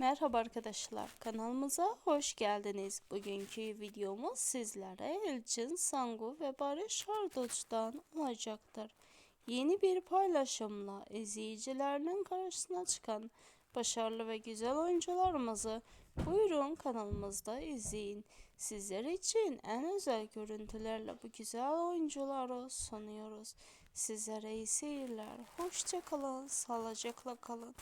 Merhaba arkadaşlar kanalımıza hoş geldiniz. Bugünkü videomuz sizlere Elçin Sangu ve Barış Arduç'tan olacaktır. Yeni bir paylaşımla izleyicilerinin karşısına çıkan başarılı ve güzel oyuncularımızı buyurun kanalımızda izleyin. Sizler için en özel görüntülerle bu güzel oyuncuları sunuyoruz. Sizlere iyi seyirler. Hoşçakalın sağlıcakla kalın.